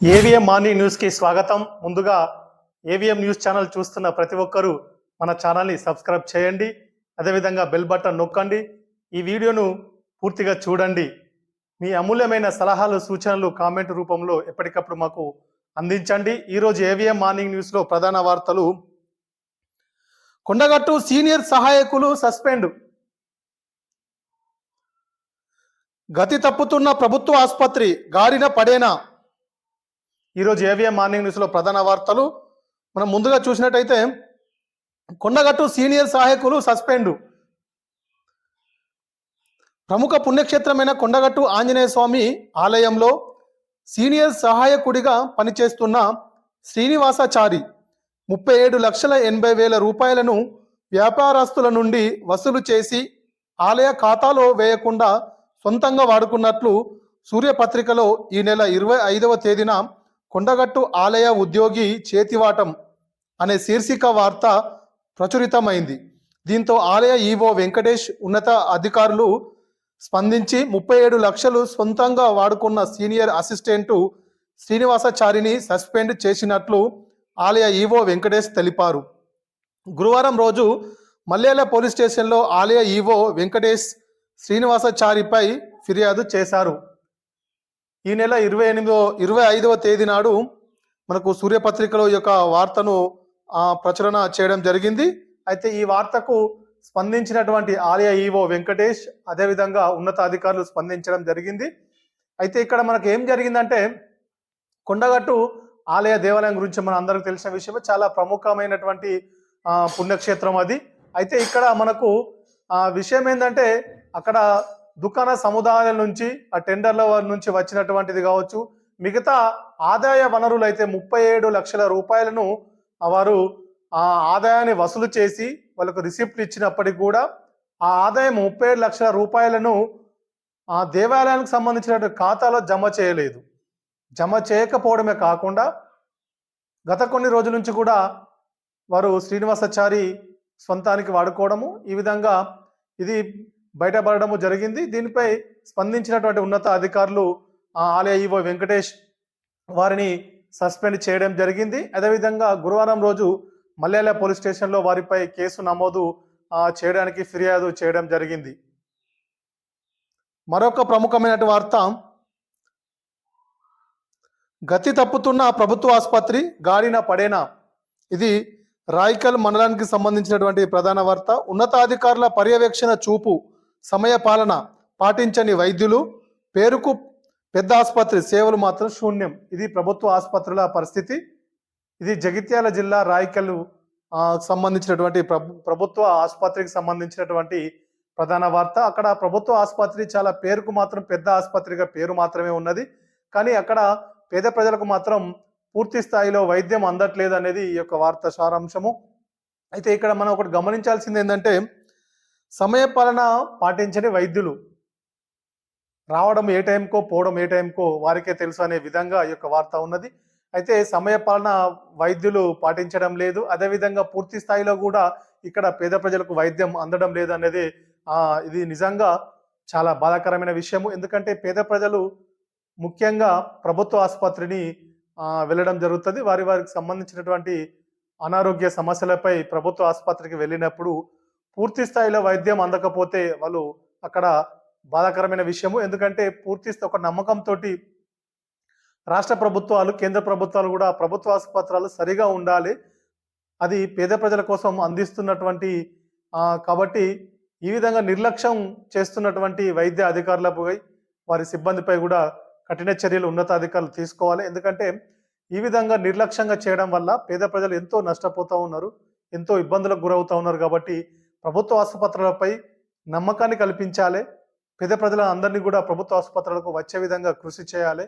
AVM morning న్యూస్కి స్వాగతం. ముందుగా ఏవిఎం న్యూస్ ఛానల్ చూస్తున్న ప్రతి ఒక్కరూ మన ఛానల్ని సబ్స్క్రైబ్ చేయండి. అదేవిధంగా బెల్ బటన్ నొక్కండి. ఈ వీడియోను పూర్తిగా చూడండి. మీ అమూల్యమైన సలహాలు సూచనలు కామెంట్ రూపంలో ఎప్పటికప్పుడు మాకు అందించండి. ఈరోజు ఏవిఎం మార్నింగ్ న్యూస్లో ప్రధాన వార్తలు. కొండగట్టు సీనియర్ సహాయకులు సస్పెండ్. గతి తప్పుతున్న ప్రభుత్వ ఆసుపత్రి గారిన పడేనా? ఈరోజు ఏవిఎం మార్నింగ్ న్యూస్లో ప్రధాన వార్తలు. మనం ముందుగా చూసినట్టయితే కొండగట్టు సీనియర్ సహాయకులు సస్పెండు. ప్రముఖ పుణ్యక్షేత్రమైన కొండగట్టు ఆంజనేయ స్వామి ఆలయంలో సీనియర్ సహాయకుడిగా పనిచేస్తున్న శ్రీనివాసాచారి ముప్పై ఏడు లక్షల ఎనభై వేల రూపాయలను వ్యాపారస్తుల నుండి వసూలు చేసి ఆలయ ఖాతాలో వేయకుండా సొంతంగా వాడుకున్నట్లు సూర్యపత్రికలో ఈ నెల ఇరవై ఐదవ తేదీన కొండగట్టు ఆలయ ఉద్యోగి చేతివాటం అనే శీర్షిక వార్త ప్రచురితమైంది. దీంతో ఆలయ ఈవో వెంకటేష్ ఉన్నత అధికారులు స్పందించి ముప్పై ఏడు లక్షలు సొంతంగా వాడుకున్న సీనియర్ అసిస్టెంటు శ్రీనివాసాచారిని సస్పెండ్ చేసినట్లు ఆలయ ఈవో వెంకటేష్ తెలిపారు. గురువారం రోజు మల్లేల పోలీస్ స్టేషన్లో ఆలయ ఈవో వెంకటేష్ శ్రీనివాసాచారిపై ఫిర్యాదు చేశారు. ఈ నెల ఇరవై ఎనిమిదో ఇరవై ఐదవ తేదీ నాడు మనకు సూర్యపత్రికలో ఈ యొక్క వార్తను ప్రచురణ చేయడం జరిగింది. అయితే ఈ వార్తకు స్పందించినటువంటి ఆలయ ఈవో వెంకటేష్ అదేవిధంగా ఉన్నతాధికారులు స్పందించడం జరిగింది. అయితే ఇక్కడ మనకు ఏం జరిగిందంటే కొండగట్టు ఆలయ దేవాలయం గురించి మన అందరికి తెలిసిన విషయమే చాలా ప్రముఖమైనటువంటి పుణ్యక్షేత్రం అది. అయితే ఇక్కడ మనకు విషయం ఏంటంటే అక్కడ దుకాణ సముదాయాల నుంచి ఆ టెండర్ల వారి నుంచి వచ్చినటువంటిది కావచ్చు. మిగతా ఆదాయ వనరులు అయితే ముప్పై ఏడు లక్షల రూపాయలను వారు ఆ ఆదాయాన్ని వసూలు చేసి వాళ్ళకు రిసిప్ట్ ఇచ్చినప్పటికి కూడా ఆ ఆదాయం ముప్పై ఏడు లక్షల రూపాయలను ఆ దేవాలయానికి సంబంధించిన ఖాతాలో జమ చేయలేదు. జమ చేయకపోవడమే కాకుండా గత కొన్ని రోజుల నుంచి కూడా వారు శ్రీనివాసాచారి స్వంతానికి వాడుకోవడము ఈ విధంగా ఇది బయటపడడము జరిగింది. దీనిపై స్పందించినటువంటి ఉన్నత అధికారులు ఆలయ ఈవో వెంకటేష్ వారిని సస్పెండ్ చేయడం జరిగింది. అదేవిధంగా గురువారం రోజు మల్యాల పోలీస్ స్టేషన్లో వారిపై కేసు నమోదు చేయడానికి ఫిర్యాదు చేయడం జరిగింది. మరొక ప్రముఖమైన వార్త గతి తప్పుతున్న ప్రభుత్వ ఆసుపత్రి గాడిన పడేనా. ఇది రాయికల్ మండలానికి సంబంధించినటువంటి ప్రధాన వార్త. ఉన్నతాధికారుల పర్యవేక్షణ చూపు సమయపాలన పాటించని వైద్యులు పేరుకు పెద్ద ఆసుపత్రి సేవలు మాత్రం శూన్యం. ఇది ప్రభుత్వ ఆసుపత్రుల పరిస్థితి. ఇది జగిత్యాల జిల్లా రాయికల్ సంబంధించినటువంటి ప్రభుత్వ ఆసుపత్రికి సంబంధించినటువంటి ప్రధాన వార్త. అక్కడ ప్రభుత్వ ఆసుపత్రి చాలా పేరుకు మాత్రం పెద్ద ఆసుపత్రిగా పేరు మాత్రమే ఉన్నది. కానీ అక్కడ పేద ప్రజలకు మాత్రం పూర్తి స్థాయిలో వైద్యం అందట్లేదు అనేది ఈ యొక్క వార్త సారాంశము. అయితే ఇక్కడ మనం ఒకటి గమనించాల్సింది ఏంటంటే సమయపాలన పాటించని వైద్యులు. రావడం ఏ టైంకో పోవడం ఏ టైంకో వారికే తెలుసు అనే విధంగా ఈ యొక్క వార్త ఉన్నది. అయితే సమయపాలన వైద్యులు పాటించడం లేదు. అదేవిధంగా పూర్తి స్థాయిలో కూడా ఇక్కడ పేద ప్రజలకు వైద్యం అందడం లేదు అనేది ఇది నిజంగా చాలా బాధాకరమైన విషయము. ఎందుకంటే పేద ప్రజలు ముఖ్యంగా ప్రభుత్వ ఆసుపత్రిని వెళ్ళడం జరుగుతుంది. వారి వారికి సంబంధించినటువంటి అనారోగ్య సమస్యలపై ప్రభుత్వ ఆసుపత్రికి వెళ్ళినప్పుడు పూర్తి స్థాయిలో వైద్యం అందకపోతే వాళ్ళు అక్కడ బాధాకరమైన విషయము. ఎందుకంటే పూర్తి ఒక నమ్మకంతో రాష్ట్ర ప్రభుత్వాలు కేంద్ర ప్రభుత్వాలు కూడా ప్రభుత్వ ఆసుపత్రులు సరిగా ఉండాలి. అది పేద ప్రజల కోసం అందిస్తున్నటువంటి కాబట్టి ఈ విధంగా నిర్లక్ష్యం చేస్తున్నటువంటి వైద్య అధికారులపై వారి సిబ్బందిపై కూడా కఠిన చర్యలు ఉన్నతాధికారులు తీసుకోవాలి. ఎందుకంటే ఈ విధంగా నిర్లక్ష్యంగా చేయడం వల్ల పేద ప్రజలు ఎంతో నష్టపోతూ ఉన్నారు ఎంతో ఇబ్బందులకు గురవుతూ ఉన్నారు కాబట్టి ప్రభుత్వ ఆసుపత్రులపై నమ్మకాన్ని కల్పించాలి. పేద ప్రజల అందరినీ కూడా ప్రభుత్వ ఆసుపత్రులకు వచ్చే విధంగా కృషి చేయాలి.